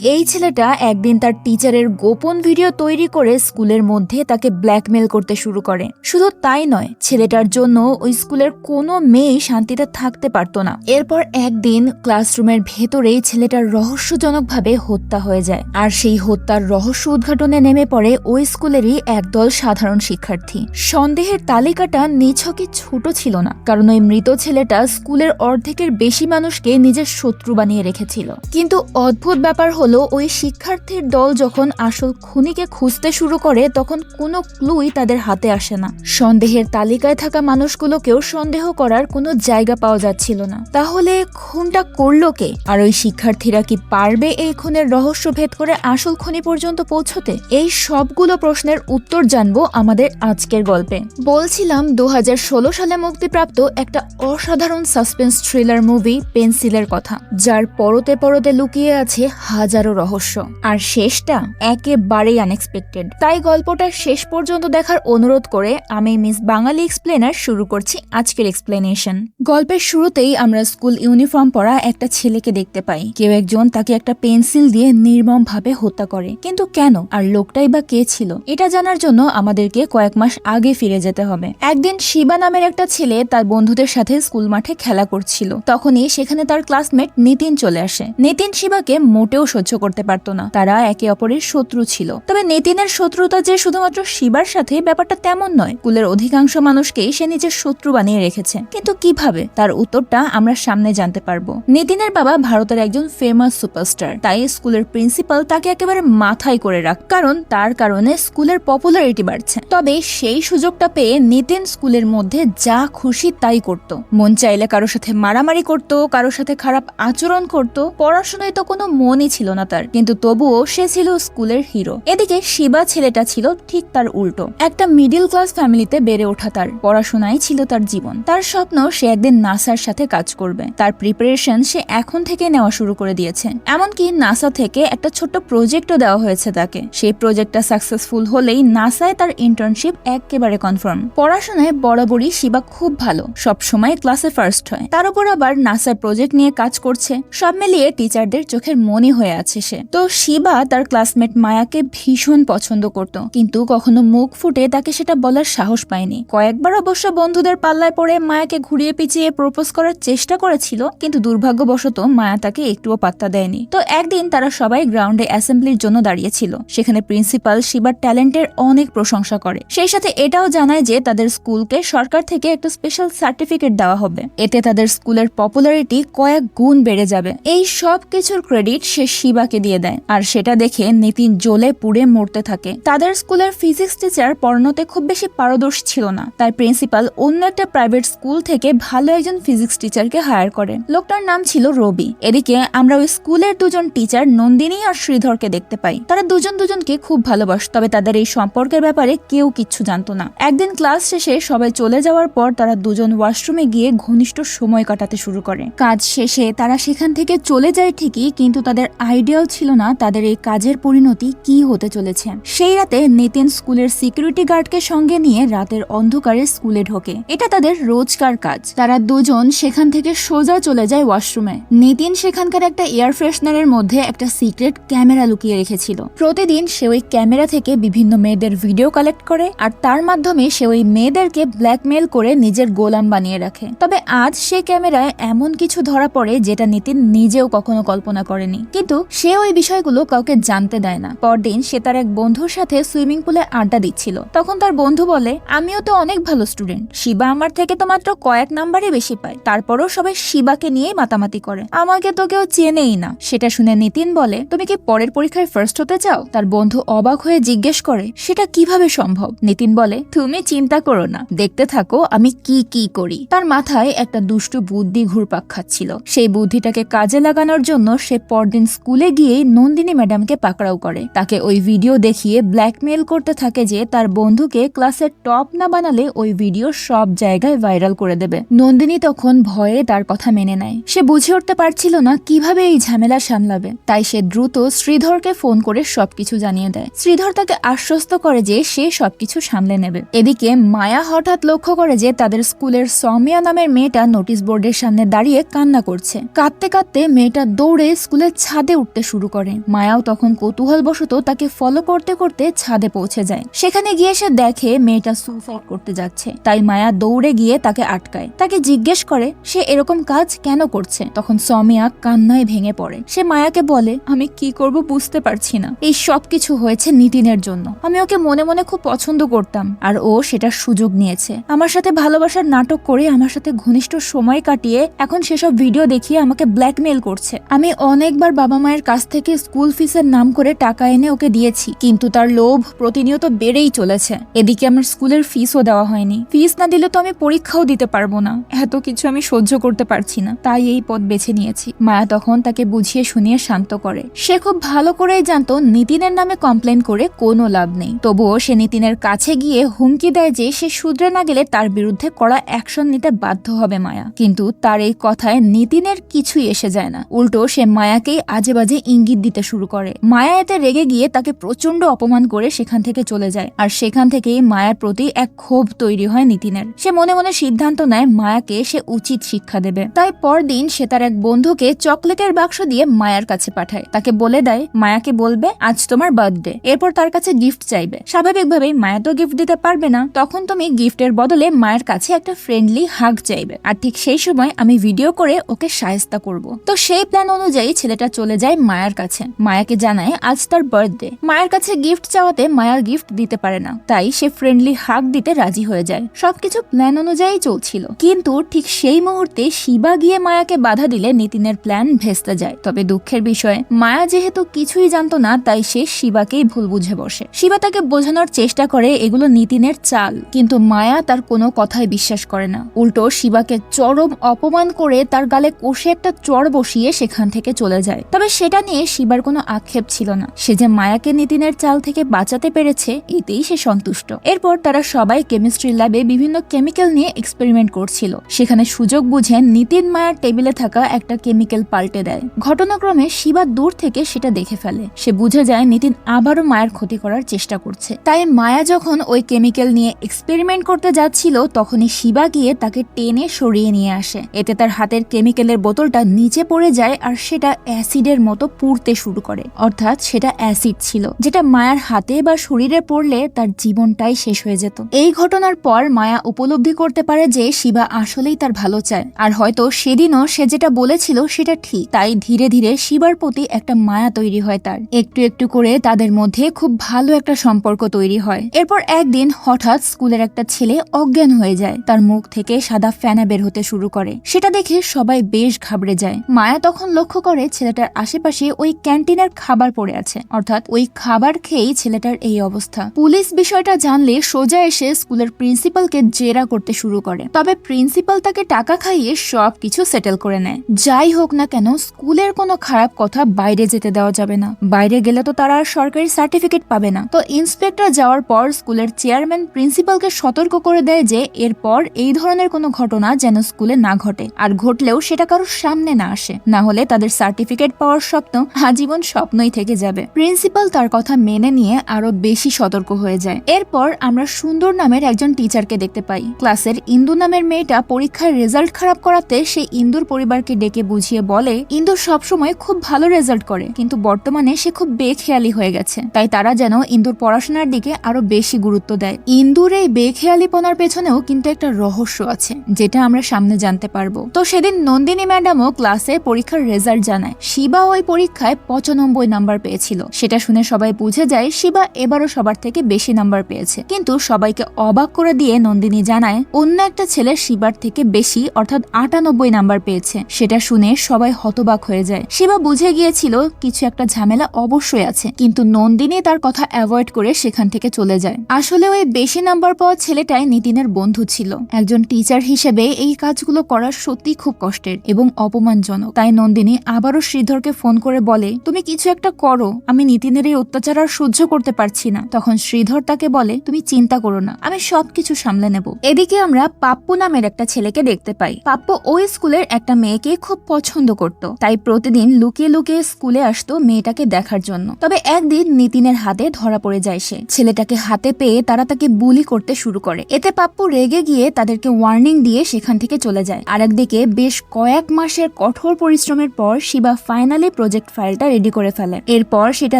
এই ছেলেটা একদিন তার টিচারের গোপন ভিডিও তৈরি করে স্কুলের মধ্যে তাকে ব্ল্যাকমেল করতে শুরু করে। শুধু তাই নয়, ছেলেটার জন্য ওই স্কুলের কোনো মেয়ে শান্তিতে থাকতে পারতো না। এরপর একদিন ক্লাসরুমের ভেতরেই ছেলেটার রহস্যজনকভাবে হত্যা হয়ে যায়। আর সেই হত্যার রহস্য উদ্ঘাটনে নেমে পড়ে ওই স্কুলেরই একদল সাধারণ শিক্ষার্থী। সন্দেহের তালিকাটা নিছকে ছোট ছিল না, কারণ ওই মৃত ছেলেটা স্কুলের অর্ধেকের বেশি মানুষকে নিজের শত্রু বানিয়ে রেখেছিল। কিন্তু অদ্ভুত ব্যাপার হলো ওই শিক্ষার্থীর দল যখন আসল খুনিকে খুঁজতে শুরু করে, তখন কোনো ক্লুই তাদের হাতে আসে না। সন্দেহের তালিকায় থাকা মানুষগুলোকেও সন্দেহ করার কোনো জায়গা পাওয়া যাচ্ছিল না। তাহলে খুনটা করল কে? আর ওই শিক্ষার্থীরা কি পারবে এই খুনের রহস্য ভেদ করে আসল খুনি পর্যন্ত পৌঁছতে? এই সবগুলো প্রশ্নের উত্তর জানব আমাদের আজকের গল্পে। বলছিলাম দু হাজার ষোলো সালে মুক্তিপ্রাপ্ত একটা অসাধারণ সাসপেন্স থ্রিলার মুভি, পেন্সিলের কথা, যার পরতে পরতে লুকিয়ে আছে হাজারো রহস্য। আর শেষটা একেবারেই আনএক্সপেক্টেড তাই গল্পটা শেষ পর্যন্ত দেখার অনুরোধ করে আমি মিস বাঙালি এক্সপ্লেনার শুরু করছি আজকের এক্সপ্লেনেশন গল্পের শুরুতেই আমরা স্কুল ইউনিফর্ম পরা একটা ছেলেকে দেখতে পাই। কেউ একজন তাকে একটা পেন্সিল দিয়ে নির্মম ভাবে হত্যা করে। কিন্তু কেন? আর লোকটাই বা কে ছিল? এটা জানার জন্য আমাদেরকে কয়েক মাস আগে ফিরে যেতে হবে। একদিন শিবা নামের একটা ছেলে তার বন্ধুদের সাথে স্কুল মাঠে খেলা করছিল। তখনই সেখানে তার ক্লাসমেট নিতিন চলে আসে। নিতিন শিবাকে মোটেও সহ্য করতে পারতো না। তারা একে অপরের শত্রু ছিল। তবে নিতিনের শত্রুতা যে শুধুমাত্র শিবার সাথে ব্যাপারটা তেমন নয় স্কুলের অধিকাংশ মানুষকেই সে নিজের শত্রু বানিয়ে রেখেছে। কিন্তু কীভাবে? তার উত্তরটা আমরা সামনে জানতে পারব। নিতিনের বাবা ভারতের একজন ফেমাস সুপারস্টার তাই স্কুলের প্রিন্সিপাল তাকে একেবারে মাথায় করে রাখ, কারণ তার কারণে স্কুলের পপুলারিটি বাড়ছে। তবে সেই সুযোগটা পেয়ে নিতিন স্কুলের মধ্যে যা খুশি তাই করত। মন চাইলে কারোর সাথে মারামারি করত কারোর সাথে খারাপ আচরণ করত, পড়াশোনায় তো কোনো মনই ছিল না। তার কিন্তু তবুও সে ছিল স্কুলের হিরো। এদিকে শিবা ছেলেটা ছিল ঠিক তার উল্টো। একটা মিডিল ক্লাস ফ্যামিলিতে বেড়ে ওঠা তার। পড়াশোনাই ছিল তার জীবন। তার স্বপ্ন সে একদিন নাসার সাথে কাজ করবে। তার প্রিপারেশন সে এখন থেকে নেওয়া শুরু করে দিয়েছে। এমনকি নাসা থেকে একটা ছোট্ট প্রজেক্টও দেওয়া হয়েছে তাকে। সেই প্রজেক্টটা সাকসেসফুল হলেই নাসায় তার ইন্টার্নশিপ একেবারে কনফার্ম পড়াশোনায় বরাবরই শিবা খুব ভালো। সব সময় ক্লাসে ফার্স্ট হয়। তার উপর আবার নাসার প্রজেক্ট নিয়ে কাজ করছে। সব মিলিয়ে টিচারদের চোখের মনে হয়ে আছে। সে। তো শিবা তার ক্লাসমেট মায়াকে ভীষণ পছন্দ করত, কিন্তু কখনো মুখ ফুটে তাকে সেটা বলার সাহস পায়নি। কয়েকবার অবশ্য বন্ধুদের পাল্লায় পড়ে মায়াকে ঘুরিয়ে পিছিয়ে প্রপোজ করার চেষ্টা করেছিল, কিন্তু দুর্ভাগ্যবশত মায়া তাকে একটুও পাত্তা দেয়নি। তো একদিন তারা সবাই গ্রাউন্ডে অ্যাসেম্বলির জন্য দাঁড়িয়েছিল, সেখানে প্রিন্সিপাল শিবার ট্যালেন্টের অনেক প্রশংসা করে। সেই সাথে এটাও জানায় যে তাদের স্কুলকে সরকার থেকে একটা স্পেশাল সার্টিফিকেট দেওয়া হবে। এতে তাদের স্কুলের পপুলারিটি কয়েক গুণ বেড়ে যাবে। এই সব কিছুর ক্রেডিট সে শিবাকে দিয়ে দেয়। আর সেটা দেখে নিতিন জ্বলে পুড়ে মরতে থাকে। তাদের স্কুলের ফিজিক্স টিচার পড়ানোতে খুব বেশি পারদর্শী ছিল না। তাই প্রিন্সিপাল অন্য একটা প্রাইভেট স্কুল থেকে ভালো একজন ফিজিক্স টিচারকে হায়ার করে। লোকটার নাম ছিল রবি। এদিকে আমরা ওই স্কুলের দুজন টিচার নন্দিনী আর শ্রীধরকে দেখতে পাই। তারা দুজন দুজনকে খুব ভালোবাস তবে তাদের এই সম্পর্কের ব্যাপারে কেউ কিচ্ছু জানতো না। একদিন ক্লাস শেষে সবাই চলে যাওয়ার পর তারা দুজন ওয়াশরুমে গিয়ে ঘনিষ্ঠ সময় কাটাতে শুরু করে। কাজ শেষে তারা সেখান থেকে চলে যায় ঠিকই, কিন্তু তাদের আইডিয়াও ছিল না তাদের এই কাজের পরিণতি কি হতে চলেছে। সেই রাতে নিতিন স্কুলের সিকিউরিটি গার্ডকে সঙ্গে নিয়ে রাতের অন্ধকারে স্কুলে ঢোকে। এটা তাদের রোজকার কাজ। তারা দুজন সেখান থেকে সোজা চলে যায় ওয়াশরুমে নিতিন সেখানকার একটা এয়ার ফ্রেশনারের মধ্যে একটা সিক্রেট ক্যামেরা লুকিয়ে রেখেছিল। প্রতিদিন সে ওই ক্যামেরা থেকে বিভিন্ন মেয়েদের ভিডিও কালেক্ট করে আর তার মাধ্যমে সে ওই মেয়েদেরকে ব্ল্যাকমেল করে নিজের গোলাম বানিয়ে রাখে। তবে আজ সে ক্যামেরায় এমন কিছু ধরা পড়ে যেটা নিতিন নিজেও কখনো কল্পনা করেনি। কিন্তু সে ওই বিষয়গুলো কাউকে জানতে দেয় না। পরদিন সে তার এক বন্ধুর সাথে সুইমিং পুলে আড্ডা দিচ্ছিল। তখন তার বন্ধু বলে, আমিও তো অনেক ভালো স্টুডেন্ট শিবা আমার থেকে তো মাত্র কয়েক নাম্বারই বেশি পায়। তারপরও সবাই শিবাকে নিয়েই মাতামাতি করে। আমাকে তো কেউ চেনেই না। সেটা শুনে নিতিন বলে, তুমি কি পরের পরীক্ষায় ফার্স্ট হতে চাও? তার বন্ধু অবাক হয়ে জিজ্ঞেস করে, সেটা কীভাবে সম্ভব? নিতিন বলে, তুমি চিন্তা করো না। দেখতে থাকো আমি কি কি করি। তার মাথায় একটা দুষ্টু বুদ্ধি ঘুরপাক খাচ্ছিল। সেই বুদ্ধিটাকে কাজে লাগানোর জন্য সে পরদিন স্কুলে গিয়েই নন্দিনী ম্যাডামকে পাকড়াও করে। তাকে ওই ভিডিও দেখিয়ে ব্ল্যাকমেল করতে থাকে যে তার বন্ধুকে ক্লাসের টপ না বানালে ওই ভিডিও সব জায়গায় ভাইরাল করে দেবে। নন্দিনী তখন ভয়ে তার কথা মেনে নেয়। সে বুঝে উঠতে পারছিল না কীভাবে এই ঝামেলা সামলাবে। তাই সে দ্রুত শ্রীধরকে ফোন করে সবকিছু জানিয়ে দেয়। শ্রীধর তাকে আশ্বস্ত করে যে সে সবকিছু সামলে নেবে। এদিকে মায়া হঠাৎ লক্ষ্য করে যে তাদের স্কুলের সমিয়া নামের মেয়েটা নোটিশ বোর্ডের সামনে দাঁড়িয়ে কান্না করছে। কাঁদতে কাঁদতে মেয়েটা দৌড়ে স্কুলের ছাদে উঠতে উঠতে শুরু করে। মায়াও তখন কৌতূহলবশত তাকে ফলো করতে করতে ছাদে পৌঁছে যায়। সেখানে গিয়ে সে দেখে মেয়েটা সুইসাইড করতে যাচ্ছে। তাই মায়া দৌড়ে গিয়ে তাকে আটকায়। তাকে জিজ্ঞেস করে, সে এরকম কাজ কেন করছে? তখন সমিয়া কান্নায় ভেঙে পড়ে। সে মায়াকে বলে, আমি কি করব বুঝতে পারছি না। এই সব কিছু হয়েছে নিতিনের জন্য। আমি ওকে মনে মনে খুব পছন্দ করতাম, আর ও সেটার সুযোগ নিয়েছে। আমার সাথে ভালোবাসার নাটক করে আমার সাথে ঘনিষ্ঠ সময় কাটিয়ে এখন সেসব ভিডিও দেখিয়ে আমাকে ব্ল্যাকমেল করছে। আমি অনেকবার বাবা মায়ের কাছ থেকে স্কুল ফিসের নাম করে টাকা এনে ওকে দিয়েছি, কিন্তু তার লোভ প্রতিনিয়ত বেড়েই চলেছে। এদিকে আমার স্কুলের ফিসও দেওয়া হয়নি। ফিস না দিলে তো আমি পরীক্ষাও দিতে পারব না। এত কিছু আমি সহ্য করতে পারছি না। তাই এই পথ বেছে নিয়েছি। মায়া তখন তাকে বুঝিয়ে শুনিয়ে শান্ত করে। সে খুব ভালো করেই জানতো, নিতিনের নামে কমপ্লেন করে কোনো লাভ নেই। তবুও সে নিতিনের কাছে গিয়ে হুমকি দেয় যে সে শুধরে না গেলে তার বিরুদ্ধে কড়া অ্যাকশন নিতে বাধ্য হবে মায়া। কিন্তু তার এই কথায় নিতিনের কিছুই এসে যায় না। উল্টো সে মায়াকেই আজে বাজে ইঙ্গিত দিতে শুরু করে। মায়া এতে রেগে গিয়ে তাকে প্রচণ্ড অপমান করে সেখান থেকে চলে যায়। আর সেখান থেকেই মায়ার প্রতি এক ক্ষোভ তৈরি হয় নিতিনের। সে মনে মনে সিদ্ধান্ত নেয়, মায়াকে সে উচিত শিক্ষা দেবে। তাই পরদিন সে তার এক বন্ধুকে চকলেটের বাক্স দিয়ে মায়ার কাছে পাঠায়। তাকে বলে দেয় মায়াকে বলবে? আজ তোমার বার্থডে। এরপর তার কাছে গিফট চাইবে। স্বাভাবিকভাবেই মায়া তো গিফট দিতে পারবে না। তখন তুমি গিফটের বদলে মায়ের কাছে একটা ফ্রেন্ডলি হাগ চাইবে। আর ঠিক সেই সময় আমি ভিডিও করে ওকে সায়স্তা করব। তো সেই প্ল্যান অনুযায়ী ছেলেটা চলে যায় মায়ার কাছে। মায়াকে জানায়, আজ তার বার্থডে মায়ের কাছে গিফট চাওয়াতে মায়ার গিফট দিতে পারে না। তাই সে ফ্রেন্ডলি হাগ দিতে রাজি হয়ে যায়। সবকিছু প্ল্যান অনুযায়ী চলছিল। কিন্তু ঠিক সেই মুহূর্তে শিবা গিয়ে মায়াকে বাধা দিলে নিতিনের প্ল্যান ভেস্তে যায়। তবে দুঃখের বিষয়, মায়া যেহেতু কিছুই জানতো না, তাই সে শিবাকেই ভুল বুঝে বসে। শিবা তাকে বোঝানোর চেষ্টা করে এগুলো নিতিনের চাল। কিন্তু মায়া তার কোনো কথায় বিশ্বাস করে না। উল্টো শিবাকে চরম অপমান করে তার গালে কষে একটা চর বসিয়ে সেখান থেকে চলে যায়। তবে সেটা নিয়ে শিবার কোনো আক্ষেপ ছিল না। সে যে মায়াকে নিতিনের চাল থেকে বাঁচাতে পেরেছে, এতেই সে সন্তুষ্ট। এরপর তারা সবাই কেমিস্ট্রি ল্যাবে বিভিন্ন কেমিক্যাল নিয়ে এক্সপেরিমেন্ট করছিল। সেখানে সুযোগ বুঝে নিতিন মায়ার টেবিলে থাকা একটা কেমিক্যাল পাল্টে দেয়। ঘটনাক্রমে শিবা দূর থেকে সেটা দেখে ফেলে। সে বুঝে যায় নিতিন আবারও মায়ের ক্ষতি করার চেষ্টা করছে। তাই মায়া যখন ওই কেমিক্যাল নিয়ে এক্সপেরিমেন্ট করতে যাচ্ছিল, তখনই শিবা গিয়ে তাকে টেনে সরিয়ে নিয়ে আসে। এতে তার হাতের কেমিক্যালের বোতলটা নিচে পড়ে যায় আর সেটা অ্যাসিডের মতো পুড়তে শুরু করে। অর্থাৎ সেটা অ্যাসিড ছিল, যেটা মায়ার হাতে বা শরীরে পড়লে তার জীবনটাই শেষ হয়ে যেত। এই ঘটনার পর মায়া উপলব্ধি করতে পারে যে শিবা আসলেই তার ভালো চায়, আর হয়তো সেদিনও সে যেটা বলেছিল সেটা ঠিক। তাই ধীরে ধীরে শিবার প্রতি একটা মায়া তৈরি হয় তার। একটু একটু করে তাদের মধ্যে খুব ভালো একটা সম্পর্ক তৈরি হয়। এরপর একদিন হঠাৎ স্কুলের একটা ছেলে অজ্ঞান হয়ে যায়। তার মুখ থেকে সাদা ফেনা বের হতে শুরু করে। সেটা দেখে সবাই বেশ ঘাবড়ে যায়। মায়া তখন লক্ষ্য করে ছেলেটার আশেপাশে ওই ক্যান্টিনের খাবার পড়ে আছে। অর্থাৎ ওই খাবার খেয়েই ছেলেটার এই অবস্থা। পুলিশ বিষয়টা জানলে সোজা এসে স্কুলের প্রিন্সিপালকে জেরা করতে শুরু করে। তবে প্রিন্সিপাল তাকে টাকা খাইয়ে সব কিছু সেটেল করে নেয়। যাই হোক না কেন, স্কুলের কোনো খারাপ কথা বাইরে যেতে দেওয়া যাবে না। বাইরে গেলে তো তারা আর সরকারি সার্টিফিকেট পাবে না। তো ইন্সপেক্টর যাওয়ার পর স্কুলের চেয়ারম্যান প্রিন্সিপালকে সতর্ক করে দেয় যে, এরপর এই ধরনের কোনো ঘটনা যেন স্কুলে না ঘটে। আর ঘটলেও সেটা কারোর সামনে না আসে। না হলে তাদের সার্টিফিকেট পাওয়ার স্বপ্ন আজীবন স্বপ্নই থেকে যাবে। প্রিন্সিপাল তার কথা মেনে নিয়ে আরও বেশি সতর্ক হয়ে যায়। এরপর আমরা সুন্দর নামের একজন টিচারকে দেখতে পাই। ক্লাসের ইন্দু নামের মেয়েটা পরীক্ষার রেজাল্ট খারাপ করাতে সে ইন্দুর পরিবারকে ডেকে বুঝিয়ে বলে ইন্দুর সবসময় খুব ভালো রেজাল্ট করে, কিন্তু বর্তমানে সে খুব বেখেয়ালি হয়ে গেছে। তাই তারা যেন ইন্দুর পড়াশোনার দিকে আরও বেশি গুরুত্ব দেয়। ইন্দুর এই বেখেয়ালিপনার পেছনেও কিন্তু একটা রহস্য আছে, যেটা আমরা সামনে জানতে পারব। তো সেদিন নন্দিনী ম্যাডামও ক্লাসে পরীক্ষার রেজাল্ট জানায়। শিবা ওই পরীক্ষায় পঁচানব্বই নাম্বার পেয়েছিল। সেটা শুনে সবাই বুঝে যায় শিবা এবারও সবার থেকে বেশি নাম্বার পেয়েছে। কিন্তু সবাইকে অবাক করে দিয়ে নন্দিনী জানায়, অন্য একটা ছেলে শিবার থেকে বেশি, অর্থাৎ আটানব্বই নাম্বার পেয়েছে। সেটা শুনে সবাই হতবাক হয়ে যায়। শিবা বুঝে গিয়েছিল কিছু একটা ঝামেলা অবশ্যই আছে, কিন্তু নন্দিনী তার কথা অ্যাভয়েড করে সেখান থেকে চলে যায়। আসলে ওই বেশি নাম্বার পাওয়া ছেলেটাই নিতিনের বন্ধু ছিল। একজন টিচার হিসেবে এই কাজগুলো করা সত্যি খুব কষ্টের এবং অপমানজনক। তাই নন্দিনী আবারও শ্রীধরকে ফোন করে বলে, তুমি কিছু একটা করো, আমি নিতিনের এই অত্যাচার আর সহ্য করতে পারছি না। তখন শ্রীধর তাকে বলে, তুমি চিন্তা করো না, আমি সবকিছু সামলে নেব। এদিকে আমরা পাপ্পু নামের একটা ছেলেকে দেখতে পাই। পাপ্পু ওই স্কুলের একটা মেয়েকে খুব পছন্দ করত, তাই প্রতিদিন লুকিয়ে লুকিয়ে স্কুলে আসতো মেয়েটাকে দেখার জন্য। তবে একদিন নিতিনের হাতে ধরা পড়ে যায় সে। ছেলেটাকে হাতে পেয়ে তারা তাকে বুলি করতে শুরু করে। এতে পাপ্পু রেগে গিয়ে তাদেরকে ওয়ার্নিং দিয়ে সেখান থেকে চলে যায়। আর একদিকে বেশ কয়েক মাসের কঠোর পরিশ্রমের পর শিবা ফাইনালি প্রজেক্ট ফাইলটা রেডি করে ফেলে। এরপর সেটা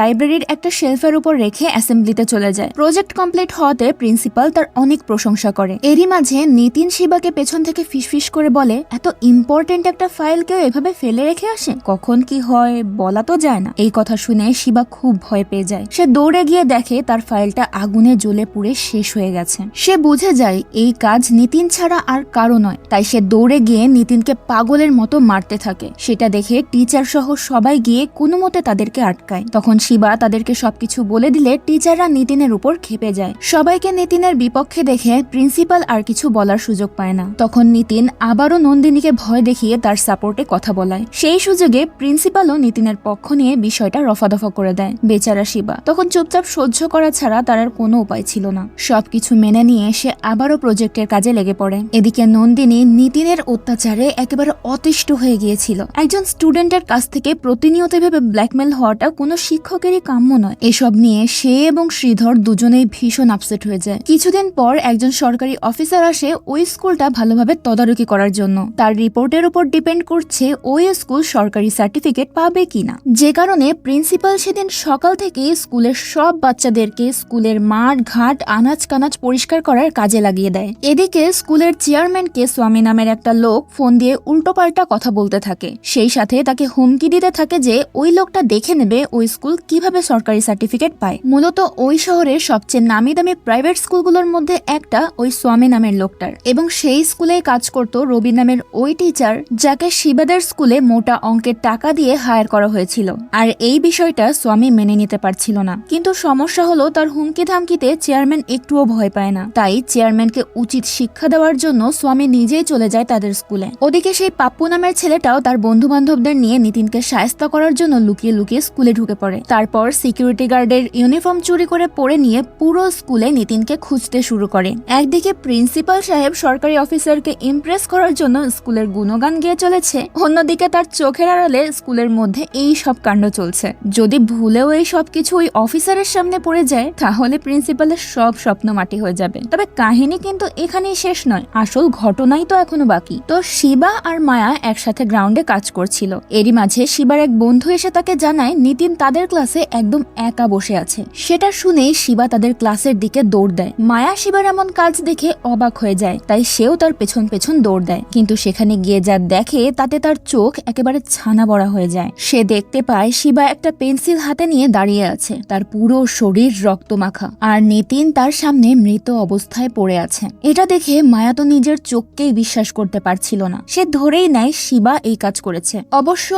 লাইব্রেরির একটা শেলফের উপর রেখে অ্যাসেম্বলিতে চলে যায়। প্রজেক্ট কমপ্লিট হওয়াতে প্রিন্সিপাল তার অনেক প্রশংসা করে। এরই মাঝে নিতিন শিবাকে পেছন থেকে ফিসফিস করে বলে, এত ইম্পর্টেন্ট একটা ফাইল কেউ এভাবে ফেলে রেখে আসে? কখন কি হয় বলা তো যায় না। এই কথা শুনে শিবা খুব ভয় পেয়ে যায়। সে দৌড়ে গিয়ে দেখে তার ফাইলটা আগুনে জ্বলে পুড়ে শেষ হয়ে গেছে। সে বুঝে যায়, এই কাজ নিতিন ছাড়া আর কারও নয়। তাই সে দৌড়ে গিয়ে নিতিনকে পাগলের মতো মারতে থাকে। সেটা দেখে টিচার সহ সবাই গিয়ে কোনো মতে তাদেরকে আটকায়। তখন শিবা তাদেরকে সবকিছু বলে দিলে টিচাররা নিতিনের উপর খেপে যায়। সবাইকে নিতিনের বিপক্ষে দেখে প্রিন্সিপাল আর কিছু বলার সুযোগ পায় না। তখন নিতিন আবারও নন্দিনীকে ভয় দেখিয়ে তার সাপোর্টে কথা বলায়। সেই সুযোগে প্রিন্সিপালও নিতিনের পক্ষ নিয়ে বিষয়টা রফাদফা করে দেয় বেচারা শিবা। তখন চুপচাপ সহ্য করা ছাড়া তার আর কোনো উপায় ছিল না। সবকিছু মেনে নিয়ে সে আবারও প্রজেক্টের কাজে লেগে পড়ে। এদিকে নন্দিনী নিতিনের অত্যাচারে একেবারে অতিষ্ঠ হয়ে গিয়েছিল। একজন স্টুডেন্টের কাছ থেকে প্রতিনিয়ত এভাবে ব্ল্যাকমেল হওয়াটা কোনো শিক্ষকেরই কাম্য নয়। এসব নিয়ে সে এবং শ্রীধর দুজনেই ভীষণ আপসেট হয়ে যায়। কিছুদিন পর একজন সরকারি অফিসার আসে ওই স্কুলটা ভালোভাবে তদারকি করার জন্য। তার রিপোর্টের উপর ডিপেন্ড করছে ওই স্কুল সরকারি সার্টিফিকেট পাবে কিনা। যে কারণে প্রিন্সিপাল সেদিন সকাল থেকে স্কুলের সব বাচ্চাদেরকে স্কুলের মাঠ, ঘাট আনাজ কানাজ পরিষ্কার করার কাজে লাগিয়ে দেয়। এদিকে স্কুলের চেয়ারম্যানকে স্বামী নামের একটা লোক ফোন দিয়ে উল্টোপাল্টা কথা বলতে থাকে। সেই সাথে তাকে হুমকি দিতে থাকে যে ওই লোকটা দেখে নেবে ওই স্কুল কীভাবে সরকারি সার্টিফিকেট পায়। মূলত ওই শহরের সবচেয়ে নামি দামি প্রাইভেট স্কুলগুলোর মধ্যে একটা ওই স্বামী নামের লোকটার এবং সেই স্কুলে কাজ করত রবি নামের ওই টিচার যাকে শিবাদের স্কুলে মোটা অঙ্কের টাকা দিয়ে হায়ার করা হয়েছিল। আর এই বিষয়টা স্বামী মেনে নিতে পারছিল না। কিন্তু সমস্যা হলো তার হুমকি ধামকিতে চেয়ারম্যান একটুও ভয় পায় না। তাই চেয়ারম্যানকে উচিত শিক্ষা দেওয়ার জন্য স্বামী নিজেই চলে যায় তাদের স্কুলে। ওদিকে সেই পাপ্পু নামের ছেলেটাও তার বন্ধু বান্ধবদের নিয়ে নিতিনকে সায়স্তা করার জন্য লুকিয়ে লুকিয়ে স্কুলে ঢুকে পড়ে। তারপর সিকিউরিটি গার্ডের ইউনিফর্ম চুরি করে পরে নিয়ে পুরো স্কুলে নিতিনকে খুঁজতে শুরু করে। একদিকে প্রিন্সিপাল সাহেব সরকারি অফিসারকে ইমপ্রেস করার জন্য স্কুলের গুণগান গিয়ে চলেছে, অন্যদিকে তার চোখের আড়ালে স্কুলের মধ্যে এই সব কাণ্ড চলছে। যদি ভুলেও এই সব কিছু ওই অফিসারের সামনে পড়ে যায়, তাহলে প্রিন্সিপালের সব স্বপ্ন মাটি হয়ে যাবে। তবে কাহিনী কিন্তু এখানেই শেষ নয়, আসল ঘটনাই তো এখনও বাকি। তো শিবা আর মায়া একসাথে গ্রাউন্ডে কাজ করছিল। এরই মাঝে শিবার এক বন্ধু এসে তাকে জানায়, নিতিন তাদের ক্লাসে একদম একা বসে আছে। সেটা শুনে শিবা তাদের ক্লাসের দিকে দৌড় দেয়। মায়া শিবার এমন কাজ দেখে অবাক হয়ে যায়, তাই সেও তার পেছন পেছন দৌড় দেয়। কিন্তু সেখানে গিয়ে যা দেখে, তাতে তার চোখ একেবারে ছানা বড়া হয়ে যায়। সে দেখতে পায় শিবা একটা পেন্সিল হাতে নিয়ে দাঁড়িয়ে আছে, তার পুরো শরীর রক্তমাখা, আর নিতিন তার সামনে মৃত অবস্থায় পড়ে আছে। এটা দেখে মায়া তো নিজের চোখকেই বিশ্বাস করতে পারছিল না। সে ধরেই নেয় শিবা এই কাজ করেছে। অবশ্য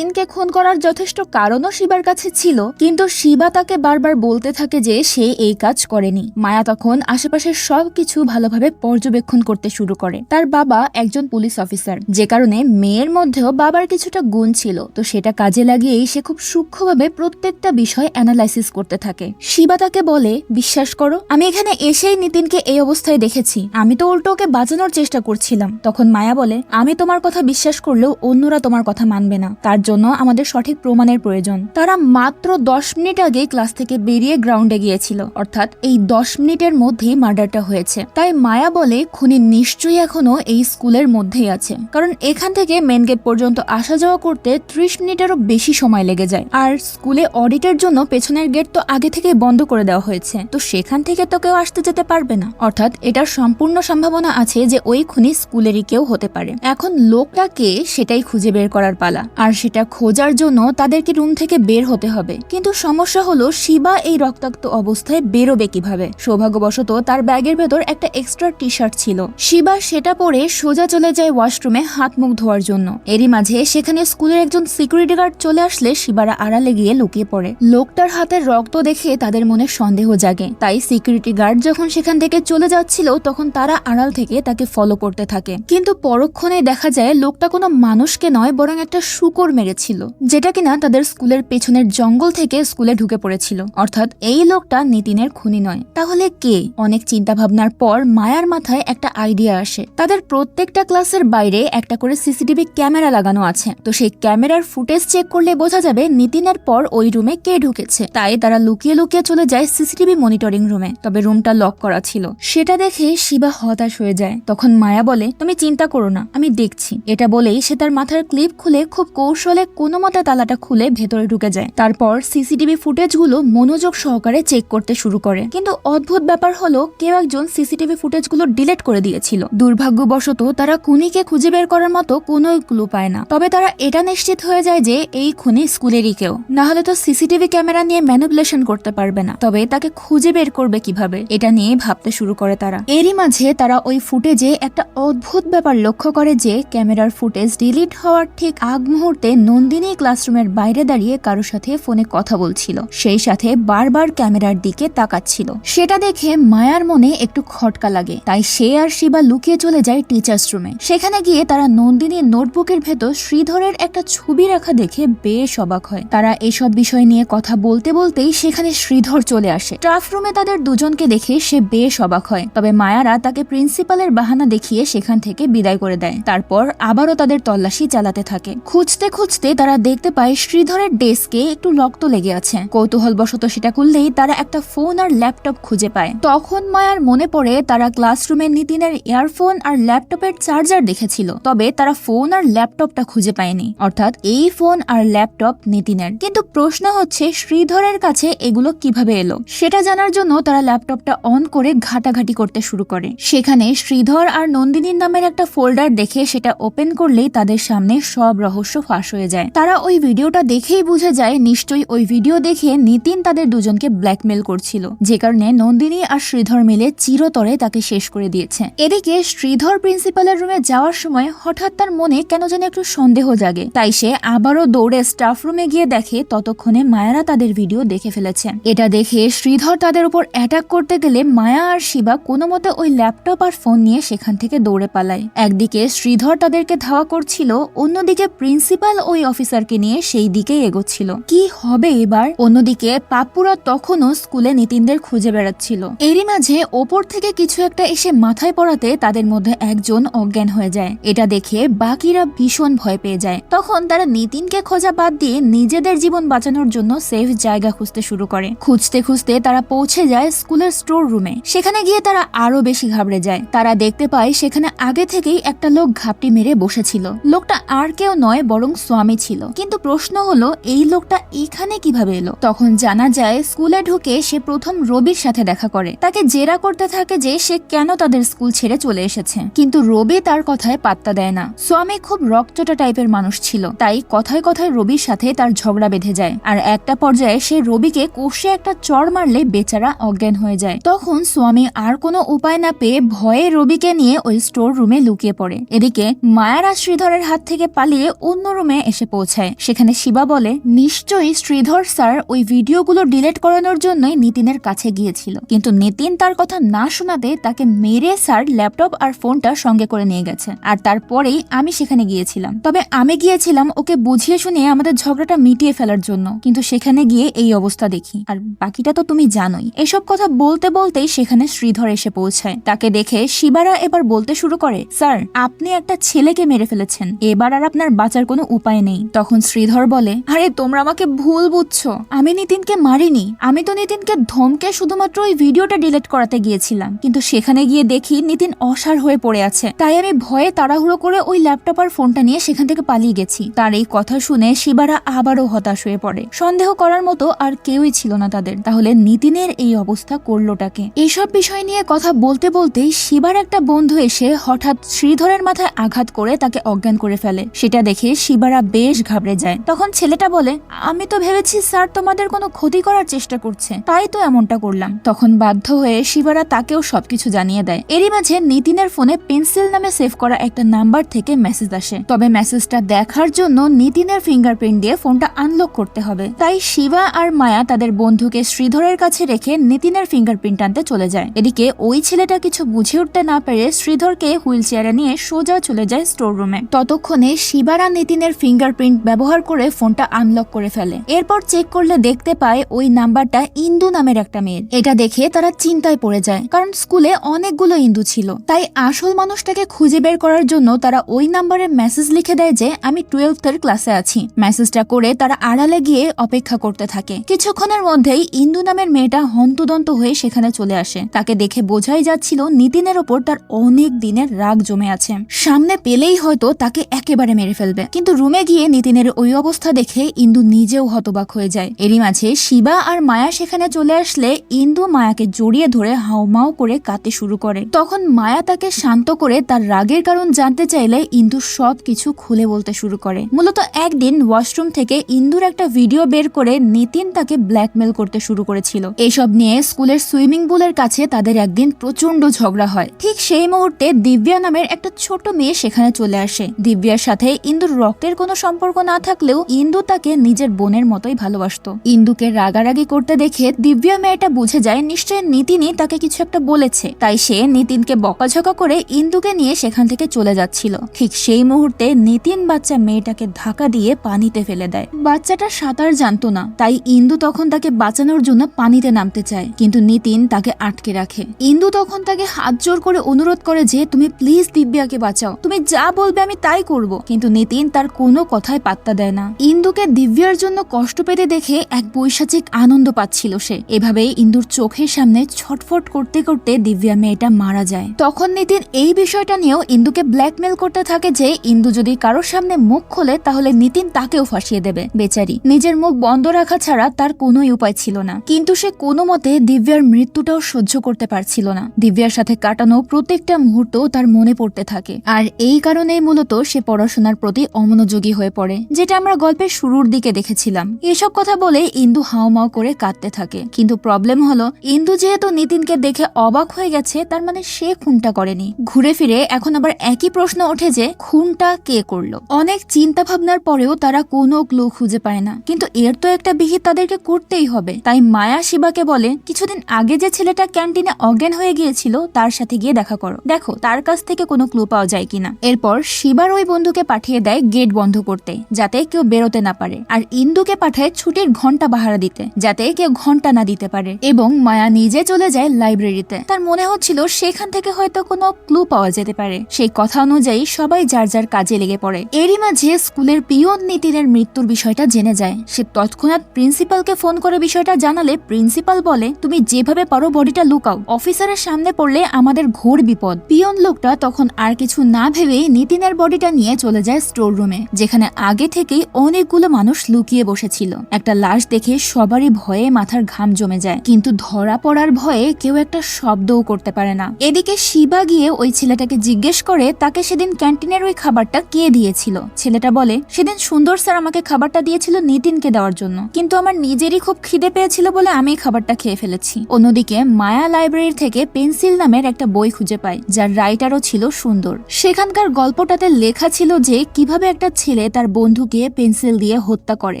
নিতিনকে খুন করার যথেষ্ট কারণও শিবার কাছে ছিল, কিন্তু শিবা তাকে বারবার বলতে থাকে যে সে এই কাজ করেনি। মায়া তখন আশেপাশের সবকিছু ভালোভাবে পর্যবেক্ষণ করতে শুরু করে। তার বাবা একজন পুলিশ অফিসার। যে কারণে মেয়ের মধ্যেও বাবার কিছুটা গুণ ছিল, তো সেটা কাজে লাগিয়েই সে খুব সূক্ষ্মভাবে প্রত্যেকটা বিষয় অ্যানালাইসিস করতে থাকে। শিবা তাকে বলে, বিশ্বাস করো, আমি এখানে এসেই নিতিনকে এই অবস্থায় দেখেছি। আমি তো উল্টো ওকে বাঁচানোর চেষ্টা করছিলাম। তখন মায়া বলে, আমি তোমার কথা বিশ্বাস করলেও অন্যরা তোমার কথা মানবে না। তার জন্য আমাদের সঠিক প্রমাণের প্রয়োজন। তারা মাত্র দশ মিনিট আগে ক্লাস থেকে বেরিয়ে গ্রাউন্ডে গিয়েছিল। অর্থাৎ এই দশ মিনিটের মধ্যেই মার্ডারটা হয়েছে। তাই মায়া বলে খুনি নিশ্চয়ই এখনও এই স্কুলের মধ্যেই আছে। কারণ এখান থেকে মেন গেট পর্যন্ত আসা যাওয়া করতে ত্রিশ মিনিটেরও বেশি সময় লেগে যায়। আর স্কুলে অডিটের জন্য পেছনের গেট তো আগে থেকেই বন্ধ করে দেওয়া হয়েছে। তো সেখান থেকে তো কেউ আসতে যেতে পারবে না। অর্থাৎ এটার সম্পূর্ণ সম্ভাবনা আছে যে ওই খুনি স্কুলেরই কেউ হতে পারে। এখন লোকটা কে সেটাই খুঁজে বের করার পালা। আর সেটা খোঁজার জন্য তাদেরকে রুম থেকে বের হতে হবে। কিন্তু সমস্যা হলো শিবা এই রক্তাক্ত অবস্থায় বেরোবে কীভাবে? সৌভাগ্যবশত তার ব্যাগের ভেতর একটা এক্সট্রা টি শার্ট ছিল। শিবা সেটা পরে সোজা চলে যায় ওয়াশরুমে হাত মুখ ধোয়ার জন্য। এরই মাঝে সেখানে স্কুলের একজন সিকিউরিটি গার্ড চলে আসলে শিবারা আড়ালে গিয়ে লুকিয়ে পড়ে। লোকটার হাতের রক্ত দেখে তাদের মনে সন্দেহ জাগে। তাই সিকিউরিটি গার্ড যখন সেখান থেকে চলে যাচ্ছিল, তখন তারা আড়াল থেকে তাকে ফলো করতে থাকে। কিন্তু পরক্ষণে দেখা যায় লোকটা কোনো মানুষকে নয়, বরং একটা শুকর মেরেছিল যেটা কিনা তাদের স্কুলের পেছনের জঙ্গল থেকে স্কুলে ঢুকে পড়েছিল। অর্থাৎ এই লোকটা নিতিনের খুনি নয়। তাহলে কে? অনেক চিন্তা ভাবনার পর মায়ার মাথায় একটা আইডিয়া আসে। তাদের প্রত্যেকটা ক্লাসের বাইরে একটা করে সিসিটিভি ক্যামেরা লাগানো আছে। তো সেই ক্যামেরার ফুটেজ চেক করলে বোঝা যাবে নিতিনের পর ওই রুমে কে ঢুকেছে। তাই তারা লুকিয়ে লুকিয়ে চলে যায় সিসিটিভি মনিটরিং রুমে তবে রুমটা লক করা ছিল। সেটা দেখে শিবা হতাশ হয়ে যায়। তখন মায়া বলে, তুমি চিন্তা করো না, আমি দেখছি। এটা বলেই সে তার মাথার ক্লিপ খুলে খুব কৌশলে কোনো মতে তালাটা খুলে ভেতরে ঢুকে যায়। তারপর সিসিটিভি ফুটেজগুলো মনোযোগ সহকারে চেক করতে শুরু করে। কিন্তু অদ্ভুত ব্যাপার হলো, কেউ একজন সিসিটিভি ফুটেজগুলো ডিলিট করে দিয়েছিল। দুর্ভাগ্যবশত তারা খুনিকে খুঁজে বের করার মতো কোনো ক্লু পায় না। তবে তারা এটা নিশ্চিত হয়ে যায় যে এই খুনি স্কুলেরই কেউ। না হলে তো সিসিটিভি ক্যামেরা নিয়ে ম্যানিপুলেশন করতে পারবে না। তবে তাকে খুঁজে বের করবে কীভাবে, এটা নিয়ে ভাবতে শুরু করে তারা। এরই মাঝে তারা ওই ফুটেজে একটা অদ্ভুত ব্যাপার লক্ষ্য করে যে ক্যামেরার ফুটেজ ডিলিট হওয়ার ঠিক আগ মুহূর্তে নন্দিনী ক্লাসরুমের বাইরে দাঁড়িয়ে কারোর সাথে ফোনে কথা বলছিল। সেই সাথে বারবার ক্যামেরার দিকে তাকাচ্ছিল। সেটা দেখে মায়ার মনে একটু খটকা লাগে। তাই সে আর শিবা লুকিয়ে চলে যায় টিচার্স রুমে সেখানে গিয়ে তারা নন্দিনীর নোটবুকের ভেতর শ্রীধরের একটা ছবি রাখা দেখে বেশ অবাক হয়। তারা এসব বিষয় নিয়ে কথা বলতে বলতেই সেখানে শ্রীধর চলে আসে। স্টাফ রুমে তাদের দুজনকে দেখে সে বেশ অবাক হয়। তবে মায়ারা তাকে প্রিন্সিপালের বাহানা দেখিয়ে সেখান থেকে বিদায় করে দেয়। তারপর আবারও তাদের তল্লাশি চালাতে থাকে। খুঁজতে খুঁজতে তারা দেখতে পায় শ্রীধরের ডেস্কে একটু রক্ত লেগে আছে। কৌতূহলবশত সেটা করলেই তারা একটা ফোন আর ল্যাপটপ খুঁজে পায়। তখন মায়ার মনে পড়ে তারা ক্লাসরুমে নিতিনের ইয়ারফোন আর ল্যাপটপের চার্জার দেখেছিল। তবে তারা ফোন আর ল্যাপটপটা খুঁজে পায়নি। অর্থাৎ এই ফোন আর ল্যাপটপ নিতিনের। কিন্তু প্রশ্ন হচ্ছে শ্রীধরের কাছে এগুলো কীভাবে এলো? সেটা জানার জন্য তারা ল্যাপটপটা অন করে ঘাটাঘাটি করতে শুরু করে। সেখানে শ্রীধর আর নন্দিনীর নামের একটা ফোল্ডার দেখে সেটা ওপেন করলেই তাদের সামনে সব রহস্য ফাঁস হয়ে যায়। তারা ওই ভিডিওটা দেখেই বুঝে যায়, নিশ্চয়ই ওই ভিডিও দেখে নিতিন তাদের দুজনকে ব্ল্যাকমেল করছিল। যে কারণে নন্দিনী আর শ্রীধর মিলে চিরতরে তাকে শেষ করে দিয়েছে। এদিকে শ্রীধর প্রিন্সিপালের রুমে যাওয়ার সময় হঠাৎ তার মনে কেন যেন একটু সন্দেহ জাগে। তাই সে আবারও দৌড়ে স্টাফ রুমে গিয়ে দেখে ততক্ষণে মায়ারা তাদের ভিডিও দেখে ফেলেছে। এটা দেখে শ্রীধর তাদের উপর অ্যাটাক করতে গেলে মায়া আর শিবা কোনো মতে ওই ল্যাপটপ আর ফোন নিয়ে সেখান থেকে দৌড়ে পালায়। একদিকে শ্রীধর তাদেরকে ধাওয়া করছিল, অন্যদিকে প্রিন্সিপাল ওই অফিসারকে নিয়ে সেই দিকেই এগোচ্ছিল। কি হবে এবার? অন্যদিকে পাপ্পুরা তখনও স্কুলে নিতিনদের খুঁজে বেড়াচ্ছিল। এরই মাঝে ওপর থেকে কিছু একটা এসে মাথায় পড়াতে তাদের মধ্যে একজন অজ্ঞান হয়ে যায়। এটা দেখে বাকিরা ভীষণ ভয় পেয়ে যায়। তখন তারা নিতিনকে খোঁজা বাদ দিয়ে নিজেদের জীবন বাঁচানোর জন্য সেফ জায়গা খুঁজতে শুরু করে। খুঁজতে খুঁজতে তারা পৌঁছে যায় স্কুলের স্টোর রুমে। সেখানে গিয়ে তারা আরও বেশি ঘাবড়ে যায়। তারা দেখতে পায় সেখানে আগে থেকেই একটা লোক ঘাপটি মেরে বসেছিল। লোকটা আর কেউ নয়, বরং স্বামী। ছিল। কিন্তু প্রশ্ন হলো, এই লোকটা এখানে কীভাবে এলো? তখন জানা যায়, স্কুলে ঢুকে সে প্রথম রবির সাথে দেখা করে। তাকে জেরা করতে থাকে যে সে কেন তাদের স্কুল ছেড়ে চলে এসেছে। কিন্তু রবি তার কথায় পাত্তা দেয় না। স্বামী খুব রকচটা টাইপের মানুষ ছিল। তাই কথায় কথায় রবির সাথে তার ঝগড়া বেঁধে যায়। আর একটা পর্যায়ে সে রবিকে কষে একটা চড় মারলে বেচারা অজ্ঞান হয়ে যায়। তখন স্বামী আর কোনো উপায় না পেয়ে ভয়ে রবিকে নিয়ে ওই স্টোর রুমে লুকিয়ে পড়ে। এদিকে মায়ারা শ্রীধরের হাত থেকে পালিয়ে অন্য রুমে এসে পৌঁছায়। সেখানে শিবা বলে, নিশ্চয়ই শ্রীধর স্যার ওই ভিডিওগুলো ডিলিট করানোর জন্যই নিতিনের কাছে গিয়েছিল। কিন্তু নিতিন তার কথা না শোনাতে তাকে মেরে স্যার ল্যাপটপ আর ফোনটা সঙ্গে করে নিয়ে গেছে। আর তারপরেই আমি সেখানে গিয়েছিলাম। তবে আমি গিয়েছিলাম ওকে বুঝিয়ে শুনিয়ে আমাদের ঝগড়াটা মিটিয়ে ফেলার জন্য। কিন্তু সেখানে গিয়ে এই অবস্থা দেখি। আর বাকিটা তো তুমি জানোই। এসব কথা বলতে বলতেই সেখানে শ্রীধর এসে পৌঁছায়। তাকে দেখে শিবারা এবার বলতে শুরু করে, স্যার, আপনি একটা ছেলেকে মেরে ফেলেছেন। এবার আর আপনার বাঁচার কোনো উপায় নেই তখন শ্রীধর বলে, আরে, তোমরা আমাকে ভুল বুঝছ। আমি নিতিনকে মারিনি। আমি তো নিতিনকে ধমকে শুধুমাত্র ওই ভিডিওটা ডিলিট করাতে গিয়েছিলাম। কিন্তু সেখানে গিয়ে দেখি নিতিন অসার হয়ে পড়ে আছে। তাই আমি ভয়ে তাড়াহুড়ো করে ওই ল্যাপটপ আর ফোনটা নিয়ে সেখান থেকে পালিয়ে গেছি। তার এই কথা শুনে শিবারা আবারও হতাশ হয়ে পড়ে। সন্দেহ করার মতো আর কেউই ছিল না তাদের। তাহলে নিতিনের এই অবস্থা করলোটাকে? এইসব বিষয় নিয়ে কথা বলতে বলতেই শিবার একটা বন্ধু এসে হঠাৎ শ্রীধরের মাথায় আঘাত করে তাকে অজ্ঞান করে ফেলে। সেটা দেখে শিবারা বেশ ঘাবড়ে যায়। তখন ছেলেটা বলে, আমি তো ভেবেছি স্যার তোমাদের কোনো ক্ষতি করার চেষ্টা করছে। তাই তো এমনটা করলাম। তখন বাধ্য হয়ে শিবারা তাকেও সবকিছু জানিয়ে দেয়। এরই মাঝে নিতিনের ফোনে পেন্সিল নামে সেভ করা একটা নাম্বার থেকে মেসেজ আসে। তবে মেসেজটা দেখার জন্য নিতিনের ফিঙ্গারপ্রিন্ট দিয়ে ফোনটা আনলক করতে হবে। তাই শিবা আর মায়া তাদের বন্ধুকে শ্রীধরের কাছে রেখে নিতিনের ফিঙ্গারপ্রিন্ট আনতে চলে যায়। এদিকে ওই ছেলেটা কিছু বুঝে উঠতে না পেরে শ্রীধরকে হুইল চেয়ারে নিয়ে সোজা চলে যায় স্টোর রুমে ততক্ষণে শিবারা নিতিনের ফিঙ্গারপ্রিন্ট ব্যবহার করে ফোনটা আনলক করে ফেলে। এরপর চেক করলে দেখতে পায় ওই নাম্বারটা ইন্দু নামের একটা মেয়ের। এটা দেখে তারা চিন্তায় পড়ে যায়, কারণ স্কুলে অনেকগুলো ইন্দু ছিল। তাই আসল মানুষটাকে খুঁজে বের করার জন্য তারা ওই নাম্বারে মেসেজ লিখে দেয় যে, আমি টুয়েলভের ক্লাসে আছি। মেসেজটা করে তারা আড়ালে গিয়ে অপেক্ষা করতে থাকে। কিছুক্ষণের মধ্যেই ইন্দু নামের মেয়েটা হন্তদন্ত হয়ে সেখানে চলে আসে। তাকে দেখে বোঝাই যাচ্ছিল নিতিনের ওপর তার অনেক দিনের রাগ জমে আছে। সামনে পেলেই হয়তো তাকে একেবারে মেরে ফেলবে। কিন্তু রুমে গিয়ে নিতিনের ওই অবস্থা দেখে ইন্দু নিজেও হতবাক হয়ে যায়। এরই মাঝে শিবা আর মায়া সেখানে চলে আসলে ইন্দু মায়াকে জড়িয়ে ধরে হাউমাউ করে কাঁদতে শুরু করে। তখন মায়া তাকে শান্ত করে তার রাগের কারণ জানতে চাইলে ইন্দু সব কিছু খুলে বলতে শুরু করে। মূলত একদিন ওয়াশরুম থেকে ইন্দুর একটা ভিডিও বের করে নিতিন তাকে ব্ল্যাকমেল করতে শুরু করেছিল। এসব নিয়ে স্কুলের সুইমিং পুলের কাছে তাদের একদিন প্রচণ্ড ঝগড়া হয়। ঠিক সেই মুহূর্তে দিব্যা নামের একটা ছোট মেয়ে সেখানে চলে আসে। দিব্যার সাথে ইন্দুর রক্তের কোনো সম্পর্ক না থাকলেও ইন্দু তাকে নিজের বোনের মতোই ভালোবাসতো। ইন্দুকে রাগারাগি করতে দেখে দিব্যা মেয়েটা বুঝে যায় নিশ্চয় নিতিনই তাকে কিছু একটা বলেছে। তাই সে নিতিনকে বকাঝকা করে ইন্দুকে নিয়ে সেখান থেকে চলে যাচ্ছিল। ঠিক সেই মুহূর্তে নিতিন বাচ্চা মেয়েটাকে ধাক্কা দিয়ে পানিতে ফেলে দেয়। বাচ্চাটা সাঁতার জানতো না, তাই ইন্দু তখন তাকে বাঁচানোর জন্য পানিতে নামতে চায়। কিন্তু নিতিন তাকে আটকে রাখে। ইন্দু তখন তাকে হাত জোর করে অনুরোধ করে যে, তুমি প্লিজ দিব্যাকে বাঁচাও। তুমি যা বলবে আমি তাই করব। কিন্তু নিতিন তার কোনো কথায় পাত্তা দেয় না। ইন্দুকে দিব্যার জন্য কষ্ট পেতে দেখে এক বৈশাচিক আনন্দ পাচ্ছিল সে। এভাবেই ইন্দুর চোখের সামনে ছটফট করতে করতে দিব্যা মেয়েটা মারা যায়। তখন নিতিন এই বিষয়টা নিয়েও ইন্দুকে ব্ল্যাকমেল করতে থাকে যে, ইন্দু যদি কারোর সামনে মুখ খোলে, তাহলে নিতিন তাকেও ফাঁসিয়ে দেবে। বেচারি, নিজের মুখ বন্ধ রাখা ছাড়া তার কোনোই উপায় ছিল না। কিন্তু সে কোনো মতে দিব্যার মৃত্যুটাও সহ্য করতে পারছিল না। দিব্যার সাথে কাটানো প্রত্যেকটা মুহূর্ত তার মনে পড়তে থাকে। আর এই কারণেই মূলত সে পড়াশোনার প্রতি অমনোযোগী হয়ে পড়ে, যেটা আমরা গল্পের শুরুর দিকে দেখেছিলাম। এসব কথা বলে ইন্দু হাওমাও করে কাঁদতে থাকে। কিন্তু প্রবলেম হলো, ইন্দু যেহেতু নিতিনকে দেখে অবাক হয়ে গেছে, তার মানে সে খুনটা করেনি। ঘুরে ফিরে এখন আবার একই প্রশ্ন ওঠে যে, খুনটা কে করল? অনেক চিন্তা ভাবনার পরেও তারা কোনো ক্লু খুঁজে পায় না। কিন্তু এর তো একটা বিহিত তাদেরকে করতেই হবে। তাই মায়া শিবাকে বলে, কিছুদিন আগে যে ছেলেটা ক্যান্টিনে অজ্ঞান হয়ে গিয়েছিল, তার সাথে গিয়ে দেখা করো। দেখো, তার কাছ থেকে কোনো ক্লু পাওয়া যায় কিনা? এরপর শিবার ওই বন্ধুকে পাঠিয়ে দেয়, গেট বন্ধ করতে, যাতে কেউ বেরোতে না পারে। আর ইন্দুকে পাঠায় ছুটির ঘণ্টা বাহারা দিতে, যাতে কেউ ঘণ্টা না দিতে পারে। এবং মায়া নিজে চলে যায় লাইব্রেরিতে। তার মনে হচ্ছিল সেখান থেকে হয়তো কোনো ক্লু পাওয়া যেতে পারে। সেই কথা অনুযায়ী সবাই যার যার কাজে লেগে পড়ে। এরই মাঝে স্কুলের পিয়ন নিতিনের মৃত্যুর বিষয়টা জেনে যায়। সে তৎক্ষণাৎ প্রিন্সিপালকে ফোন করে বিষয়টা জানালে প্রিন্সিপাল বলে, তুমি যেভাবে পারো বডিটা লুকাও। অফিসারের সামনে পড়লে আমাদের ঘোর বিপদ। পিয়ন লোকটা তখন আর কিছু না ভেবেই নিতিনের বডিটা নিয়ে চলে যায় স্টোর রুমে, যেখানে আগে থেকেই অনেকগুলো মানুষ লুকিয়ে বসেছিল। একটা লাশ দেখে সবারই ভয়ে মাথার ঘাম জমে যায়। কিন্তু ধরা পড়ার ভয়ে কেউ একটা শব্দও করতে পারে না। এদিকে শিবা গিয়ে ওই ছেলেটাকে জিজ্ঞেস করে, তাকে সেদিন ক্যান্টিনের ওই খাবারটা কে দিয়েছিল? ছেলেটা বলে, সেদিন সুন্দর স্যার আমাকে খাবারটা দিয়েছিল নিতিনকে দেওয়ার জন্য। কিন্তু আমার নিজেরই খুব খিদে পেয়েছিল বলে আমি খাবারটা খেয়ে ফেলেছি। অন্যদিকে মায়া লাইব্রেরি থেকে পেন্সিল নামের একটা বই খুঁজে পায়, যার রাইটারও ছিল সুন্দর। সেখানকার গল্পটাতে লেখা ছিল যে, কীভাবে একটা ছেলে তার বন্ধুকে পেন্সিল দিয়ে হত্যা করে।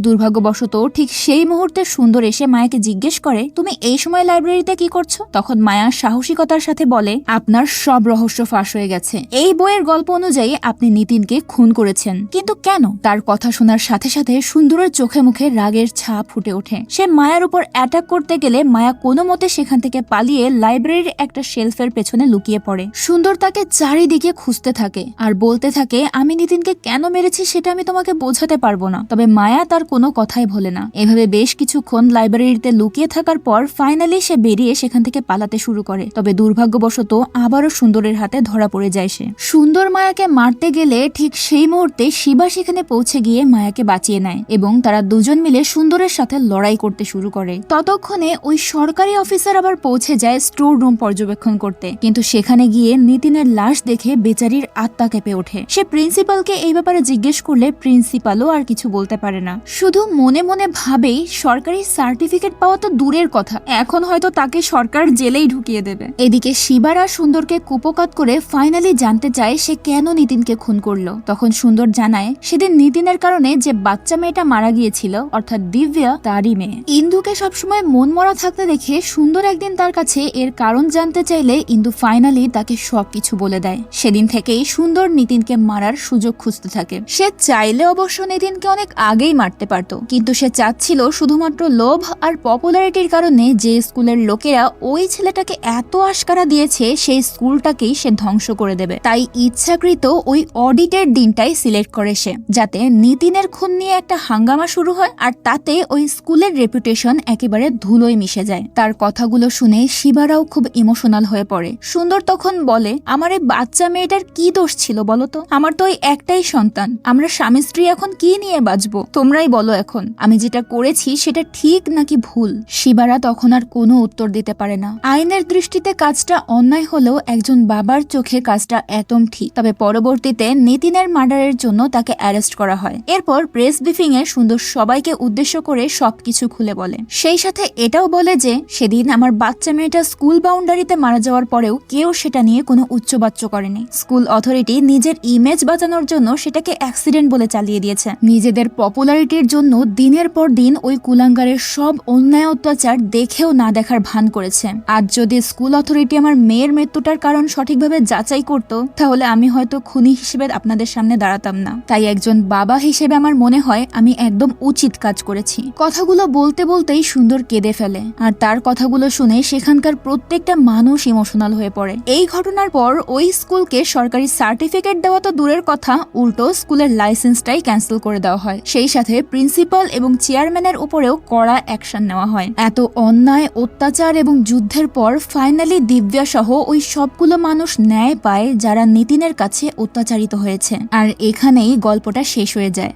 দুর্ভাগ্যবশত ঠিক সেই মুহূর্তে সুন্দর এসে মায়াকে জিজ্ঞেস করে, তুমি এই সময় লাইব্রেরিতে কি করছ? তখন মায়া সাহসিকতার সাথে বলে, আপনার সব রহস্য ফাঁস হয়ে গেছে। এই বইয়ের গল্প অনুযায়ী আপনি নিতিনকে খুন করেছেন। কিন্তু কেন? তার কথা শোনার সাথে সাথে সুন্দরের চোখে মুখে রাগের ছাপ ফুটে ওঠে। সে মায়ার উপর অ্যাটাক করতে গেলে মায়া কোনো মতে সেখান থেকে পালিয়ে লাইব্রেরির একটা শেলফের পেছনে লুকিয়ে পড়ে। সুন্দর তাকে চারিদিকে খুঁজতে থাকে আর বলতে থাকে, আমি নিতিনকে কেন মেরেছি সেটা আমি তোমাকে বোঝাতে পারব না, তবে মায়া তার কোনো কথাই বলে না। এভাবে বেশ কিছুক্ষণ লাইব্রেরিতে লুকিয়ে থাকার পর ফাইনালি সে বেরিয়ে সেখান থেকে পালাতে শুরু করে, তবে দুর্ভাগ্যবশত আবারও সুন্দরের হাতে ধরা পড়ে যায় সে। সুন্দর মায়াকে মারতে গেলে ঠিক সেই মুহূর্তে শিবা সেখানে পৌঁছে গিয়ে মায়াকে বাঁচিয়ে নেয় এবং তারা দুজন মিলে সুন্দরের সাথে লড়াই করতে শুরু করে। ততক্ষণে ওই সরকারি অফিসার আবার পৌঁছে যায় স্টোর রুম পর্যবেক্ষণ করতে, কিন্তু সেখানে গিয়ে নিতিনের লাশ দেখে বেচারির আত্মা কেঁপে ওঠে। সে প্রিন্সিপালকে এই ব্যাপারে জিজ্ঞেস করলে প্রিন্সিপালও আর কিছু বলতে পারে না। শুধু মনে মনে ভাবেই সরকারি সার্টিফিকেট পাওয়া তো দূরের কথা। এখন হয়তো তাকে সরকার জেলেই ঢুকিয়ে দেবে। এদিকে শিবারা সুন্দরকে কুপকাত করে ফাইনালি জানতে চায় সে কেন নিতিনকে খুন করল। তখন সুন্দর জানায়, সেদিন নিতিনের কারণে যে বাচ্চা মেয়েটা মারা গিয়েছিল, অর্থাৎ দিব্যা, তারই মেয়ে। ইন্দুকে সবসময় মন মরা থাকতে দেখে সুন্দর একদিন তার কাছে এর কারণ জানতে চাইলে ইন্দু ফাইনালি তাকে সবকিছু বলে দেয়। সেদিন থেকেই সুন্দর নিতিনকে মারার সুযোগ খুঁজতে থাকে। সে চাইলে অবশ্য নিতিনকে অনেক আগেই মারতে পারত। কিন্তু সে চাচ্ছিল শুধুমাত্র লোভ আর পপুলারিটির কারণে যে স্কুলের লোকেরা ওই ছেলেটাকে এত আশকারা দিয়েছে, সেই স্কুলটাকেই সে ধ্বংস করে দেবে। তাই ইচ্ছাকৃত ওই অডিটের দিনটাই সিলেক্ট করে সে, যাতে নিতিনের খুন নিয়ে একটা হাঙ্গামা শুরু হয় আর তাতে ওই স্কুলের রেপুটেশন একেবারে ধুলোয় মিশে যায়। তার কথাগুলো শুনে শিবারাও খুব ইমোশনাল হয়ে পড়ে। সুন্দর তখন বলে, আমার এই বাচ্চা মেয়েটার কি দোষ ছিল বলতো আমার তো ওই একটাই সন্তান। আমরা আমরা স্বামী স্ত্রী এখন কি নিয়ে বাঁচবো? তোমরাই বলো এখন, আমি যেটা করেছি সেটা ঠিক নাকি ভুল? শিবারা তখন আর কোনো উত্তর দিতে পারে না। আইনের দৃষ্টিতে কাজটা অন্যায় হলেও একজন বাবার চোখে কাজটা একদম ঠিক। তবে পরবর্তীতে নিতিনের মার্ডারের জন্য তাকে অ্যারেস্ট করা হয়। এরপর প্রেস ব্রিফিং এ সুন্দর সবাইকে উদ্দেশ্য করে সবকিছু খুলে বলে। সেই সাথে এটাও বলে যে, সেদিন আমার বাচ্চা মেয়েটা স্কুল বাউন্ডারিতে মারা যাওয়ার পরেও কেউ সেটা নিয়ে কোনো উচ্চবাচ্য করেনি। স্কুল অথরিটি নিজের ইমেজ বাঁচানোর জন্য সেটাকে অ্যাক্সিডেন্ট বলে চালিয়ে দিয়েছে। নিজেদের পপুলারিটির জন্য দিনের পর দিন ওই কুলাঙ্গারের সব অন্যায় অত্যাচার দেখেও না দেখার ভান করেছে। আজ যদি স্কুল অথরিটি আমার মেয়ের মৃত্যুটার কারণ সঠিকভাবে যাচাই করত, তাহলে আমি হয়তো খুনি হিসেবে আপনাদের সামনে দাঁড়াতাম না। তাই একজন বাবা হিসেবে আমার মনে হয় আমি একদম উচিত কাজ করেছি। কথাগুলো বলতে বলতেই সুন্দর কেঁদে ফেলে। আর তার কথাগুলো শুনে সেখানকার প্রত্যেকটা মানুষ ইমোশনাল হয়ে পড়ে। এই ঘটনার পর ওই স্কুলকে সরকারি সার্টিফিকেট দেওয়া তো দূরের কথা, উল্টো স্কুলের লাইসেন্সটাই ক্যান্সেল করে দেওয়া হয়। সেই সাথে প্রিন্সিপাল এবং চেয়ারম্যানের উপরেও কড়া অ্যাকশন নেওয়া হয়। এত অন্যায়, অত্যাচার এবং যুদ্ধের পর ফাইনালি দিব্যা সহ ওই সবগুলো মানুষ ন্যায় পায় যারা নিতিনের কাছে অত্যাচারিত হয়েছে। আর এখানেই গল্পটা শেষ হয়ে যায়।